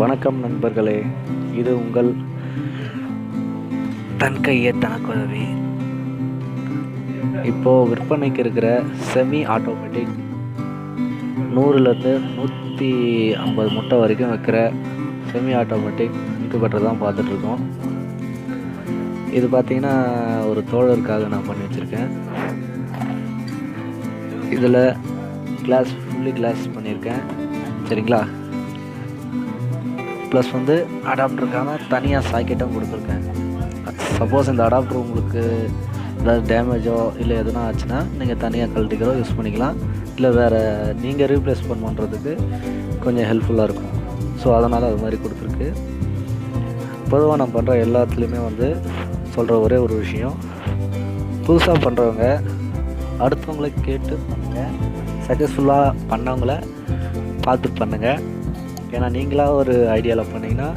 வணக்கம் நண்பர்களே இது உங்கள் தன் கையே தனக்குதவி. இப்போது விற்பனைக்கு இருக்கிற செமி ஆட்டோமேட்டிக் நூறுலேருந்து நூற்றி ஐம்பது முட்டை வரைக்கும் வைக்கிற செமி ஆட்டோமேட்டிக் இன்குபேட்டர் தான் பார்த்துட்ருக்கோம். இது பார்த்தீங்கன்னா ஒரு தோழருக்காக நான் பண்ணி வச்சுருக்கேன். இதில் கிளாஸ் ஃபுல்லி கிளாஸ் பண்ணியிருக்கேன். சரிங்களா? ப்ளஸ் வந்து அடாப்டருக்கான தனியாக சாக்கெட்டும் கொடுத்துருக்கேன். சப்போஸ் இந்த அடாப்டர் உங்களுக்கு ஏதாவது டேமேஜோ இல்லை எதுனா ஆச்சுன்னா நீங்கள் தனியாக கழட்டிக்கிறோ யூஸ் பண்ணிக்கலாம். இல்லை வேறு நீங்கள் ரீப்ளேஸ் பண்ணுறதுக்கு கொஞ்சம் ஹெல்ப்ஃபுல்லாக இருக்கும். ஸோ அதனால் அது மாதிரி கொடுத்துருக்கு. பொதுவாக நான் பண்ணுற எல்லாத்துலேயுமே வந்து சொல்கிற ஒரே ஒரு விஷயம். புதுசாக பண்ணுறவங்க அடுத்தவங்களை கேட்டு பண்ணுங்கள் சக்ஸஸ்ஃபுல்லாக பண்ணவங்கள பார்த்து பண்ணுங்கள் ஏன்னா நீங்களாக ஒரு ஐடியாவில் பண்ணிங்கன்னா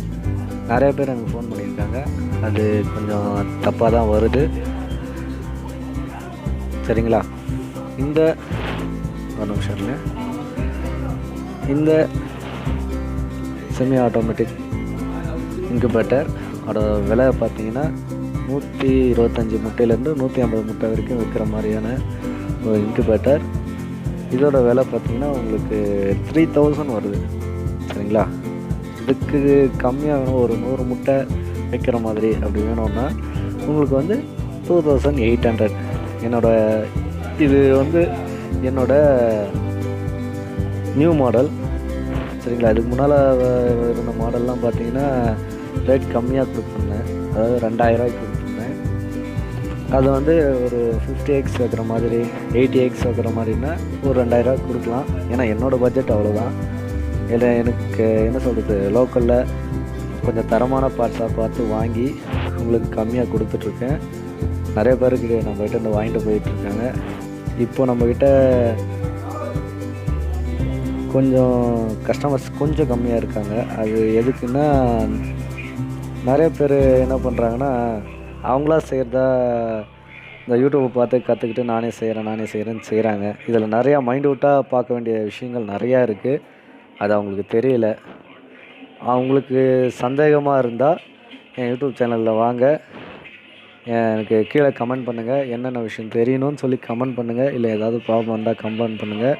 நிறைய பேர் எனக்கு ஃபோன் பண்ணியிருக்காங்க. அது கொஞ்சம் தப்பாக தான் வருது. சரிங்களா? இந்த ஒரு நிமிஷம் இந்த செமி ஆட்டோமேட்டிக் இன்குபேட்டர் அதோட விலை பார்த்தீங்கன்னா நூற்றி இருபத்தஞ்சி முட்டையிலேருந்து நூற்றி ஐம்பது முட்டை வரைக்கும் விற்கிற மாதிரியான ஒரு இன்குபேட்டர் இதோட விலை பார்த்தீங்கன்னா உங்களுக்கு த்ரீ தௌசண்ட் வருது. சரிங்களா இதுக்கு கம்மியாக வேணும் ஒரு நூறு முட்டை வைக்கிற மாதிரி அப்படி வேணும்னா உங்களுக்கு வந்து டூ தௌசண்ட் எயிட் ஹண்ட்ரட் என்னோடய இது வந்து என்னோடய நியூ மாடல் சரிங்களா? இதுக்கு முன்னால் இருந்த மாடல்லாம் பார்த்தீங்கன்னா ரேட் கம்மியாக கொடுத்துருந்தேன். அதாவது ரெண்டாயிரரூவாய்க்கு கொடுத்துருந்தேன். அது வந்து ஒரு ஃபிஃப்டி எக்ஸ் வைக்கிற மாதிரி எயிட்டி எக்ஸ் வைக்கிற மாதிரின்னா ஒரு ரெண்டாயிரரூவா கொடுக்கலாம். ஏன்னா என்னோடய பட்ஜெட் அவ்வளோதான் இல்லை எனக்கு என்ன சொல்கிறது லோக்கலில் கொஞ்சம் தரமான பார்ட்ஸாக பார்த்து வாங்கி உங்களுக்கு கம்மியாக கொடுத்துட்ருக்கேன். நிறைய பேருக்கு நம்மகிட்ட இருந்து வாங்கிட்டு போயிட்டுருக்காங்க இப்போ நம்மக்கிட்ட கொஞ்சம் கஸ்டமர்ஸ் கொஞ்சம் கம்மியாக இருக்காங்க. அது எதுக்குன்னா நிறைய பேர் என்ன பண்ணுறாங்கன்னா அவங்களா செய்கிறதா இந்த யூடியூப்பை பார்த்து கற்றுக்கிட்டு நானே செய்கிறேன் நானே செய்கிறேன்னு செய்கிறாங்க இதில் நிறையா மைண்ட் அவுட்டாக பார்க்க வேண்டிய விஷயங்கள் நிறையா இருக்குது அது அவங்களுக்கு தெரியல. அவங்களுக்கு சந்தேகமாக இருந்தால் என் யூடியூப் சேனலில் வாங்க. எனக்கு கீழே கமெண்ட் பண்ணுங்கள் என்னென்ன விஷயம் தெரியணும்னு சொல்லி கமெண்ட் பண்ணுங்கள் இல்லை ஏதாவது ப்ராப்ளம் வந்தால் கமெண்ட் பண்ணுங்கள்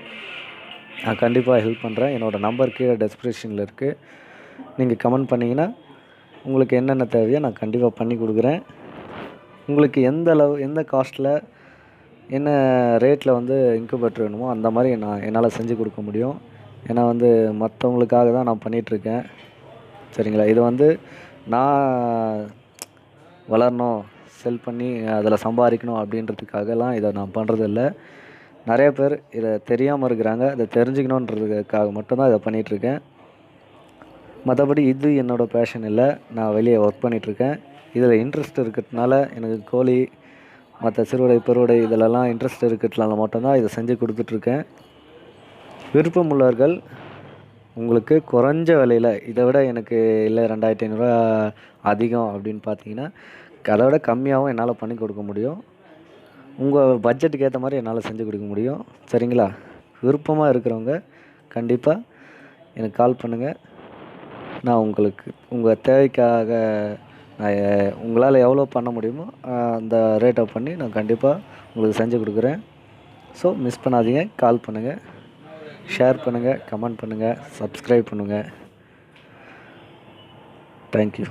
நான் கண்டிப்பாக ஹெல்ப் பண்ணுறேன் என்னோடய நம்பர் கீழே டெஸ்கிரிப்ஷனில் இருக்குது நீங்கள் கமெண்ட் பண்ணிங்கன்னா உங்களுக்கு என்னென்ன தேவையோ நான் கண்டிப்பாக பண்ணி கொடுக்குறேன். உங்களுக்கு எந்த அளவு எந்த காஸ்ட்டில் என்ன ரேட்டில் வந்து இன்குபேட்டர் வேணுமோ அந்த மாதிரி நான் என்னால் செஞ்சு கொடுக்க முடியும். ஏன்னா வந்து மற்றவங்களுக்காக தான் நான் பண்ணிகிட்ருக்கேன் சரிங்களா? இது வந்து நான் வளரணும் செல் பண்ணி அதில் சம்பாதிக்கணும் அப்படின்றதுக்காகலாம் இதை நான் பண்ணுறது இல்லை நிறைய பேர் இதை தெரியாமல் இருக்கிறாங்க. இதை தெரிஞ்சுக்கணுன்றதுக்காக மட்டும்தான் இதை பண்ணிகிட்ருக்கேன் மற்றபடி இது என்னோடய பேஷன் இல்லை. நான் வெளியே ஒர்க் பண்ணிகிட்ருக்கேன் இதில் இன்ட்ரெஸ்ட் இருக்கிறதுனால எனக்கு கோழி மற்ற சிறுவடை பெருவடை இதிலெல்லாம் இன்ட்ரெஸ்ட் இருக்கிறதுனால மட்டும்தான் இதை செஞ்சு கொடுத்துட்ருக்கேன் விருப்பம் உள்ளவர்கள் உங்களுக்கு குறைஞ்ச விலையில் இதை விட எனக்கு இல்லை ரெண்டாயிரத்தி ஐநூறுரூவா அதிகம் அப்படின்னு பார்த்தீங்கன்னா அதை விட கம்மியாகவும் என்னால் பண்ணி கொடுக்க முடியும். உங்கள் பட்ஜெட்டுக்கு ஏற்ற மாதிரி என்னால் செஞ்சு கொடுக்க முடியும். சரிங்களா? விருப்பமாக இருக்கிறவங்க கண்டிப்பாக எனக்கு கால் பண்ணுங்கள் நான் உங்களுக்கு உங்கள் தேவைக்காக நான் உங்களால் எவ்வளோ பண்ண முடியுமோ அந்த ரேட்டை பண்ணி நான் கண்டிப்பாக உங்களுக்கு செஞ்சு கொடுக்குறேன். ஸோ மிஸ் பண்ணாதீங்க கால் பண்ணுங்கள் ஷேர் பண்ணுங்கள் கமெண்ட் பண்ணுங்கள் சப்ஸ்கிரைப் பண்ணுங்கள் தேங்க்யூ